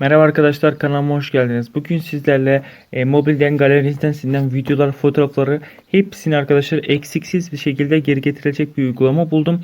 Merhaba arkadaşlar kanalıma hoş geldiniz. Bugün sizlerle e, mobilden galerinizden silinen videolar, fotoğrafları hepsini arkadaşlar eksiksiz bir şekilde geri getirilecek bir uygulama buldum.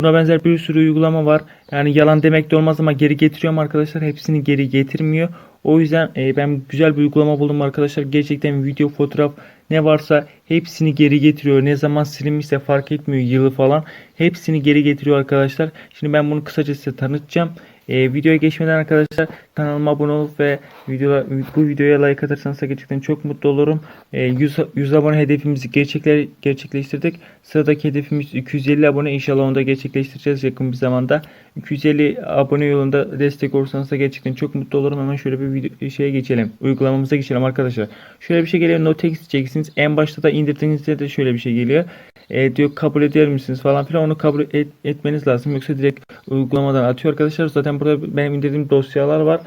Buna benzer bir sürü uygulama var. Yani yalan demek de olmaz ama geri getiriyorum arkadaşlar. Hepsini geri getirmiyor. O yüzden e, ben güzel bir uygulama buldum arkadaşlar. Gerçekten video, fotoğraf ne varsa hepsini geri getiriyor. Ne zaman silinmişse fark etmiyor yılı falan. Hepsini geri getiriyor arkadaşlar. Şimdi ben bunu kısaca size tanıtacağım. E, videoya geçmeden arkadaşlar kanalıma abone olup ve videolar, bu videoya like atarsanız gerçekten çok mutlu olurum. E, 100, 100 abone hedefimizi gerçekler, gerçekleştirdik. Sıradaki hedefimiz 250 abone. İnşallah onu da gerçekleştireceğiz yakın bir zamanda. 250 abone yolunda destek olursanız da gerçekten çok mutlu olurum. Hemen şöyle bir video, şeye geçelim. Uygulamamıza geçelim arkadaşlar. Şöyle bir şey geliyor. Notex çekeceksiniz. En başta da indirdiğinizde de şöyle bir şey geliyor. E, diyor kabul eder misiniz falan filan onu kabul et, etmeniz lazım. Yoksa direkt uygulamadan atıyor arkadaşlar. Zaten burada benim indirdiğim dosyalar var.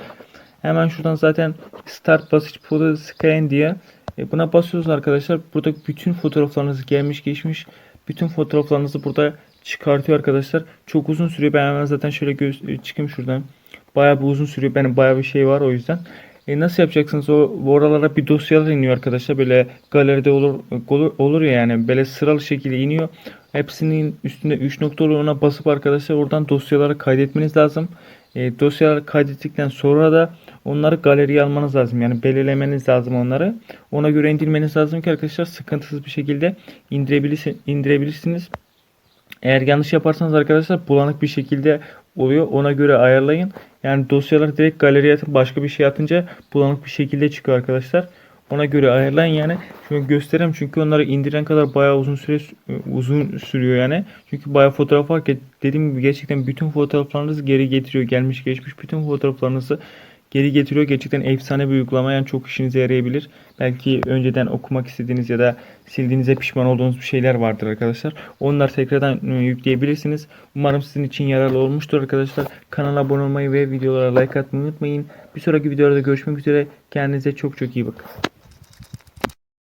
Hemen şuradan zaten Start Basıcı Photo Scan diye e, buna basıyoruz arkadaşlar. Burada bütün fotoğraflarınız gelmiş geçmiş. Bütün fotoğraflarınızı burada çıkartıyor arkadaşlar. Çok uzun sürüyor. Ben hemen zaten şöyle e, çıkayım şuradan. Bayağı bir uzun sürüyor. Benim bayağı bir şey var o yüzden. E nasıl yapacaksınız? O oralara bir dosyalar iniyor arkadaşlar. Böyle galeride olur olur, ya yani böyle sıralı şekilde iniyor. Hepsinin üstünde 3 nokta olur. Ona basıp arkadaşlar oradan dosyaları kaydetmeniz lazım. E, dosyaları kaydettikten sonra da onları galeriye almanız lazım. Yani belirlemeniz lazım onları. Ona göre indirmeniz lazım ki arkadaşlar sıkıntısız bir şekilde indirebilirsin, indirebilirsiniz. Eğer yanlış yaparsanız arkadaşlar bulanık bir şekilde oluyor. Ona göre ayarlayın. Yani dosyaları direkt galeriye atıp başka bir şey atınca bulanık bir şekilde çıkıyor arkadaşlar. Ona göre ayarlayın yani. Şunu göstereyim çünkü onları indiren kadar bayağı uzun süre uzun sürüyor yani. Çünkü bayağı fotoğraf var ki dediğim gibi gerçekten bütün fotoğraflarınızı geri getiriyor. Gelmiş geçmiş bütün fotoğraflarınızı geri getiriyor. Gerçekten efsane bir uygulama yani çok işinize yarayabilir. Belki önceden okumak istediğiniz ya da sildiğinize pişman olduğunuz bir şeyler vardır arkadaşlar. Onları tekrardan e, yükleyebilirsiniz. Umarım sizin için yararlı olmuştur arkadaşlar. Kanala abone olmayı ve videolara like atmayı unutmayın. Bir sonraki videolarda görüşmek üzere. Kendinize çok çok iyi bakın.